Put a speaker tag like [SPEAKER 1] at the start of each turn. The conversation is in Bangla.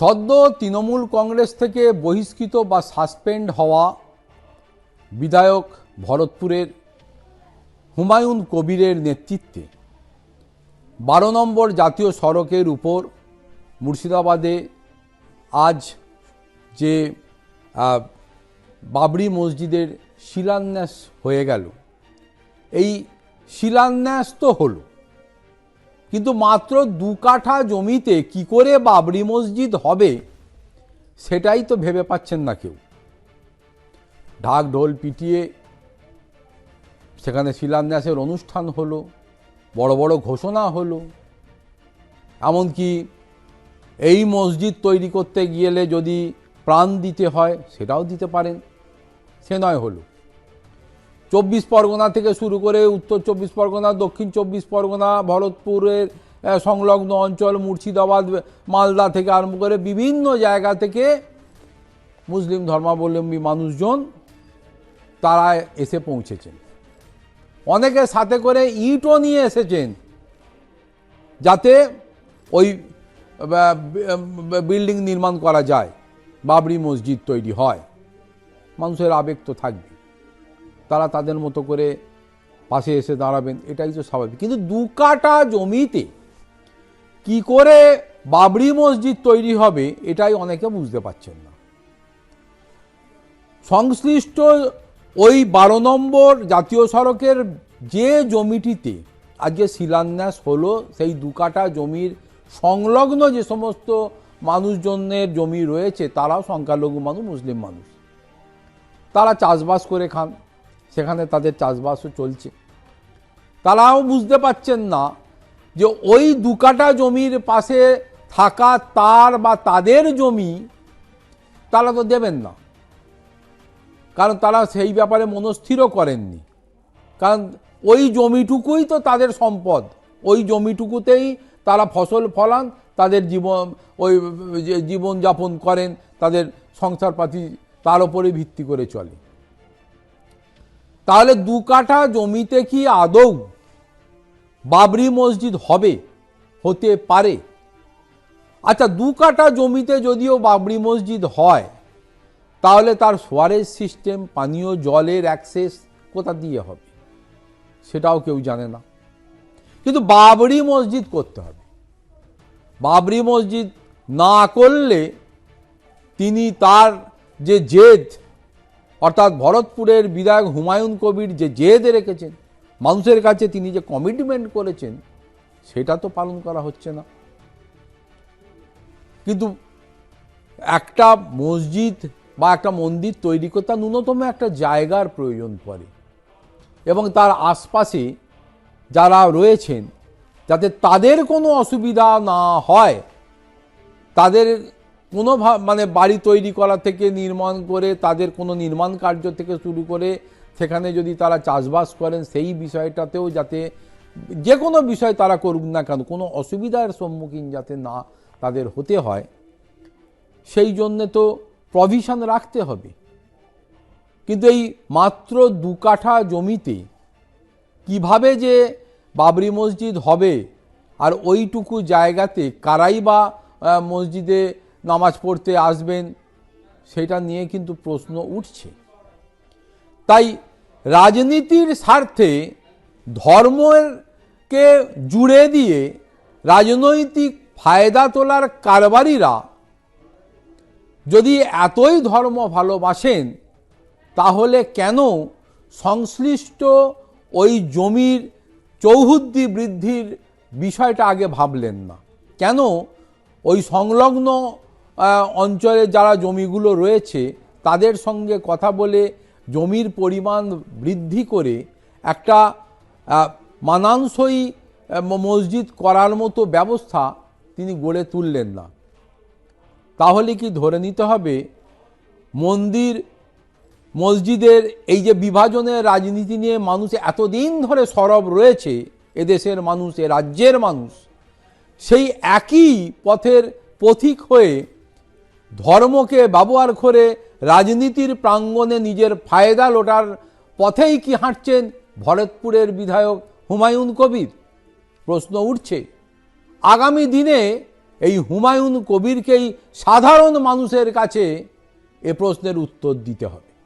[SPEAKER 1] সদ্য তৃণমূল কংগ্রেস থেকে বহিষ্কৃত বা সাসপেন্ড হওয়া বিধায়ক ভরতপুরের হুমায়ুন কবিরের নেতৃত্বে বারো নম্বর জাতীয় সড়কের উপর মুর্শিদাবাদে আজ যে বাবরি মসজিদের শিলান্যাস হয়ে গেল। এই শিলান্যাস তো হলো। কিন্তু মাত্র দু কাঠা জমিতে কি করে বাবরি মসজিদ হবে, সেটাই তো ভেবে পাচ্ছেন না কেউ। ঢাক ঢোল পিটিয়ে সেখানে শিলান্যাসের অনুষ্ঠান হলো, বড় বড় ঘোষণা হলো, এমনকি এই মসজিদ তৈরি করতে গেলে যদি প্রাণ দিতে হয়, সেটাও দিতে পারেন। সে নয় হলো। চব্বিশ পরগনা থেকে শুরু করে উত্তর চব্বিশ পরগনা, দক্ষিণ চব্বিশ পরগনা, ভরতপুরের সংলগ্ন অঞ্চল, মুর্শিদাবাদ, মালদা থেকে আরম্ভ করে বিভিন্ন জায়গা থেকে মুসলিম ধর্মাবলম্বী মানুষজন তারা এসে পৌঁছেছেন। অনেকে সাথে করে ইটও নিয়ে এসেছেন যাতে ওই বিল্ডিং নির্মাণ করা যায়, বাবরি মসজিদ তৈরি হয়। মানুষের আবেগ তো থাকবে তারা তাদের মতো করে পাশে এসে দাঁড়াবেন, এটাই তো স্বাভাবিক। কিন্তু দু কাটা জমিতে কি করে বাবরি মসজিদ তৈরি হবে, এটাই অনেকে বুঝতে পারছেন না। সংশ্লিষ্ট ওই বারো নম্বর জাতীয় সড়কের যে জমিটিতে আজকে শিলান্যাস হলো, সেই দু কাটা জমির সংলগ্ন যে সমস্ত মানুষজনের জমি রয়েছে, তারাও সংখ্যালঘু মানুষ, মুসলিম মানুষ। তারা চাষবাস করে খান। সেখানে তাদের চাষবাসও চলছে। তারাও বুঝতে পাচ্ছেন না যে ওই দু কাটা জমির পাশে থাকা তার বা তাদের জমি তারা তো দেবেন না। কারণ তারা সেই ব্যাপারে মনস্থিরও করেননি। কারণ ওই জমিটুকুই তো তাদের সম্পদ। ওই জমিটুকুতেই তারা ফসল ফলান, তাদের জীবন, ওই জীবনযাপন করেন, তাদের সংসারপাতি তার উপরে ভিত্তি করে চলে। তাহলে দু কাঠা জমিতে কি আদৌ বাবরি মসজিদ হবে, হতে পারে? আচ্ছা দু কাঠা জমিতে যদিও বাবরি মসজিদ হয়, তাহলে তার সোয়ারেজ সিস্টেম, পানীয় জলের অ্যাক্সেস কোথা দিয়ে হবে? সেটাও কেউ জানে না। কিন্তু বাবরি মসজিদ করতে হবে। বাবরি মসজিদ না করলে তিনি তার যে জেদ অর্থাৎ ভরতপুরের বিধায়ক হুমায়ুন কবির যে জেদ রেখেছেন, মানুষের কাছে তিনি যে কমিটমেন্ট করেছেন, সেটা তো পালন করা হচ্ছে না। কিন্তু একটা মসজিদ বা একটা মন্দির তৈরি করতে ন্যূনতম একটা জায়গার প্রয়োজন পড়ে। এবং তার আশপাশে যারা রয়েছেন, যাতে তাদের কোনো অসুবিধা না হয়, তাদের কোনো মানে বাড়ি তৈরি করা থেকে নির্মাণ করে তাদের কোনো নির্মাণ কার্য থেকে শুরু করে সেখানে যদি তারা চাষবাস করেন, সেই বিষয়টাতেও যাতে যে কোনো বিষয় তারা করুক না কেন, কোনো অসুবিধার সম্মুখীন যাতে না তাদের হতে হয়, সেই জন্যে তো প্রভিশন রাখতে হবে। কিন্তু এই মাত্র দু কাঠা জমিতে কীভাবে যে বাবরি মসজিদ হবে আর ওইটুকু জায়গাতে কারাই বা মসজিদে নামাজ পড়তে আসবেন, সেটা নিয়ে কিন্তু প্রশ্ন উঠছে। তাই রাজনীতির স্বার্থে ধর্মকে জুড়ে দিয়ে রাজনৈতিক ফায়দা তোলার কারবারিরা যদি এতই ধর্ম ভালোবাসেন, তাহলে কেন সংশ্লিষ্ট ওই জমির চৌহদ্দি বৃদ্ধির বিষয়টা আগে ভাবলেন না? কেন ওই সংলগ্ন অঞ্চলে যারা জমিগুলো রয়েছে, তাদের সঙ্গে কথা বলে জমির পরিমাণ বৃদ্ধি করে একটা মানানসই মসজিদ করার মতো ব্যবস্থা তিনি গড়ে তুললেন না। তাহলে কি ধরে নিতে হবে, মন্দির, মসজিদের এই যে বিভাজনের রাজনীতি নিয়ে মানুষ এতদিন ধরে সরব রয়েছে, এদেশের মানুষ, এ রাজ্যের মানুষ, সেই একই পথের পথিক হয়ে ধর্মকে ব্যবহার করে রাজনীতির প্রাঙ্গণে নিজের ফায়দা লোটার পথেই কি হাঁটছেন ভরতপুরের বিধায়ক হুমায়ুন কবির? প্রশ্ন উঠছে। আগামী দিনে এই হুমায়ুন কবিরকেই সাধারণ মানুষের কাছে এ প্রশ্নের উত্তর দিতে হবে।